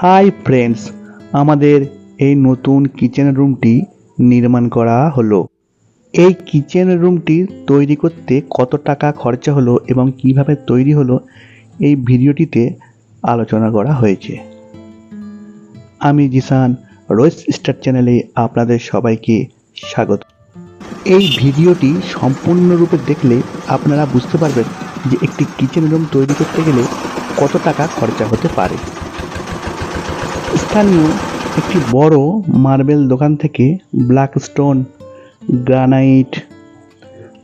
Hi friends, আমাদের এই নতুন কিচেন রুমটি নির্মাণ করা হলো। এই কিচেন রুমটি তৈরি করতে কত টাকা খরচা হলো এবং কীভাবে তৈরি হলো, এই ভিডিওটিতে আলোচনা করা হয়েছে। আমি জিসান, রোজ স্টার চ্যানেলে আপনাদের সবাইকে স্বাগত। এই ভিডিওটি সম্পূর্ণরূপে দেখলে আপনারা বুঝতে পারবেন যে একটি কিচেন রুম তৈরি করতে গেলে কত টাকা খরচা হতে পারে। স্থানীয় একটি বড় মার্বেল দোকান থেকে ব্ল্যাক স্টোন গ্রানাইট,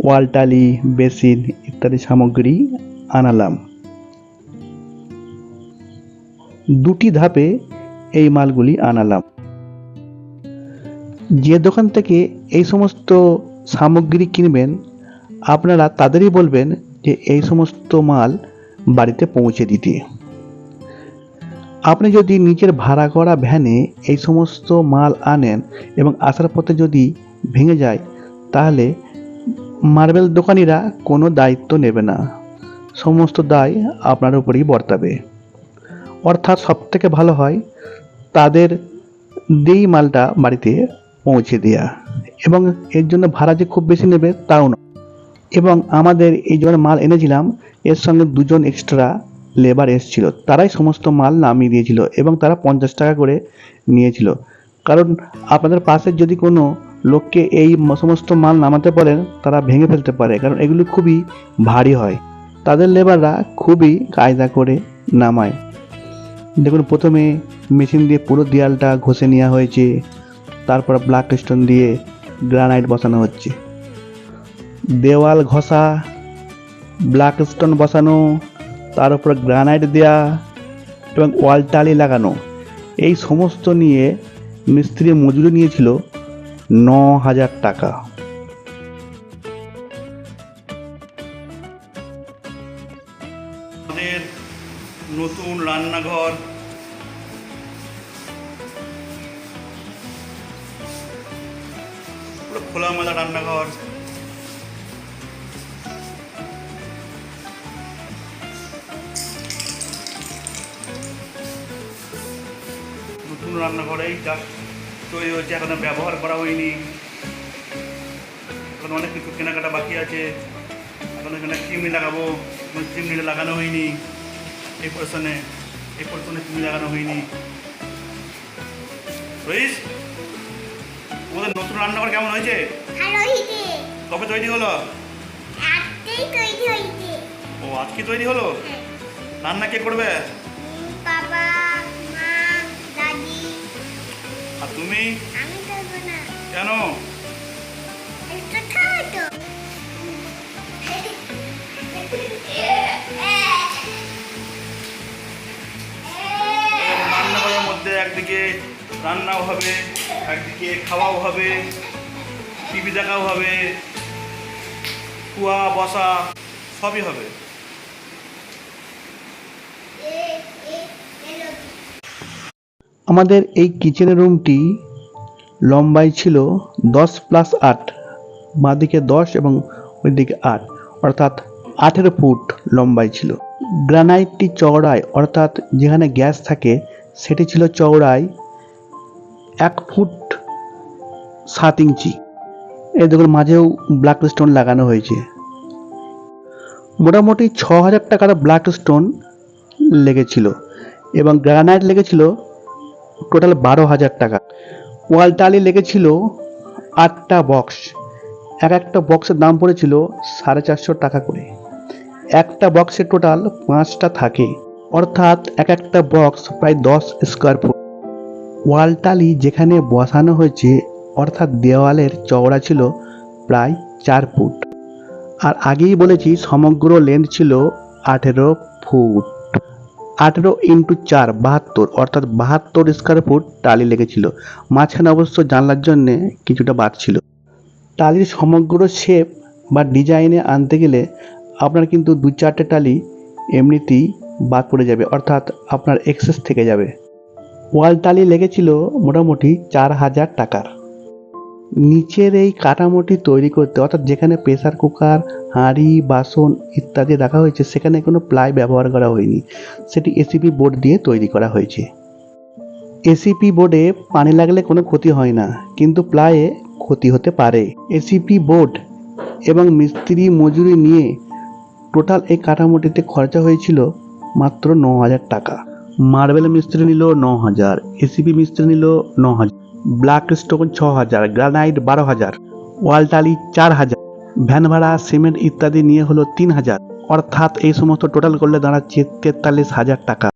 ওয়ালটালি, বেসিন ইত্যাদি সামগ্রী আনালাম। দুটি ধাপে এই মালগুলি আনালাম। যে দোকান থেকে এই সমস্ত সামগ্রী কিনবেন, আপনারা তাদেরই বলবেন যে এই সমস্ত মাল বাড়িতে পৌঁছে দিতে। আপনি যদি নিজের ভাড়া করা ভ্যানে এই সমস্ত মাল আনেন এবং আসার পথে যদি ভেঙে যায়, তাহলে মার্বেল দোকানিরা কোনো দায়িত্ব নেবে না। সমস্ত দায় আপনার উপরেই বর্তাবে। অর্থাৎ সবথেকে ভালো হয় তাদের দেই মালটা বাড়িতে পৌঁছে দেওয়া এবং এর জন্য ভাড়া যে খুব বেশি নেবে, তাও না এবং আমাদের এই জন্য মাল এনেছিলাম, এর সঙ্গে দুজন এক্সট্রা লেবার এসেছিল। তারাই সমস্ত মাল নামিয়ে দিয়েছিল এবং তারা পঞ্চাশ টাকা করে নিয়েছিল। কারণ আপনাদের পাশে যদি কোনো লোককে এই সমস্ত মাল নামাতে পারেন, তারা ভেঙে ফেলতে পারে, কারণ এগুলো খুবই ভারী হয়। তাদের লেবাররা খুবই কায়দা করে নামায়। দেখুন, প্রথমে মেশিন দিয়ে পুরো দেয়ালটা ঘষে নেওয়া হয়েছে, তারপর ব্ল্যাক স্টোন দিয়ে গ্রানাইট বসানো হচ্ছে। দেওয়াল ঘষা ব্ল্যাক স্টোন বসানো তার উপর গ্রানাইট দেয়া এবং ওয়াল টালি লাগানো। এই সমস্ত নিয়ে মিস্ত্রি মজুরি নিয়েছিল ন হাজার টাকা নতুন রান্নাঘর। পুরো খোলামেলা রান্নাঘর। নতুন রান্নাঘরেই জাস্ট তৈরি হচ্ছে এখনও ব্যবহার করা হয়নি। এখন অনেক কিছু কেনাকাটা বাকি আছে। এখন এখানে চিমনি লাগাবো চিমনিটা লাগানো হয়নি। এই পোর্শনে এই পোর্শনে চিমনি লাগানো হয়নি। রইস ওদের নতুন রান্নাঘর কেমন হয়েছে? কবে তৈরি হলো? ও আজকে তৈরি হলো? রান্না কে করবে? তুমি আমি করব না কেন একটু খাও তো রান্নাঘরের মধ্যে একদিকে রান্নাও হবে একদিকে খাওয়াও হবে টিভি দেখাও হবে কুয়া বসা সবই হবে আমাদের এই কিচেন রুমটি লম্বাই ছিল দশ প্লাস আট, বাঁদিকে দশ এবং ওই দিকে আট, অর্থাৎ আঠেরো ফুট লম্বাই ছিল। গ্রানাইটটি চওড়ায়, অর্থাৎ যেখানে গ্যাস থাকে সেটি ছিল চওড়ায় এক ফুট সাত ইঞ্চি। এই দেখুন, মাঝেও ব্ল্যাক স্টোন লাগানো হয়েছে। মোটামুটি ছ হাজার টাকার ব্ল্যাক স্টোন লেগেছিল এবং গ্রানাইট লেগেছিল টোটাল বারো হাজার টাকা। ওয়াল টালি লেগেছিল আটটা বক্স। এক একটা বক্সের দাম পড়েছিল সাড়ে চারশো টাকা করে। একটা বক্সে টোটাল পাঁচটা থাকে। অর্থাৎ এক একটা বক্স প্রায় দশ স্কোয়ার ফুট ওয়াল টালি যেখানে বসানো হয়েছে, অর্থাৎ দেওয়ালের চওড়া ছিল প্রায় চার ফুট। আর আগেই বলেছি, সমগ্র লেন্থ ছিল আঠেরো ফুট। আঠেরো ইন্টু চার, বাহাত্তর, অর্থাৎ বাহাত্তর স্কোয়ার ফুট টালি লেগেছিল। মাঝখানে অবশ্য জানলার জন্যে কিছুটা বাদ ছিল। টালির সমগ্র শেপ বা ডিজাইনে আনতে গেলে আপনার কিন্তু দু চারটে টালি এমনিতেই বাদ পড়ে যাবে, অর্থাৎ আপনার এক্সেস থেকে যাবে। ওয়াল টালি লেগেছিল মোটামুটি চার হাজার টাকার। নিচের এই কাঠামোটি তৈরি করতে, অর্থাৎ যেখানে প্রেসার কুকার, হাঁড়ি, বাসন ইত্যাদি রাখা হয়েছে, সেখানে কোনো প্লাই ব্যবহার করা হয়নি। সেটি এসিপি বোর্ড দিয়ে তৈরি করা হয়েছে। এসিপি বোর্ডে পানি লাগলে কোনো ক্ষতি হয় না, কিন্তু প্লায়ে ক্ষতি হতে পারে। এসিপি বোর্ড এবং মিস্ত্রি মজুরি নিয়ে টোটাল এই কাঠামোটিতে খরচা হয়েছিল মাত্র ন হাজার টাকা। মার্বেল মিস্ত্রি নিল ন হাজার এসিপি মিস্ত্রি নিল ন হাজার। ব্ল্যাক স্টোন ছ হাজার গ্রানাইট বারো হাজার ওয়ালটালি চার হাজার ভ্যান ভাড়া সিমেন্ট ইত্যাদি নিয়ে হলো তিন হাজার অর্থাৎ এই সমস্ত টোটাল করলে দাঁড়াচ্ছে তেতাল্লিশ হাজার টাকা।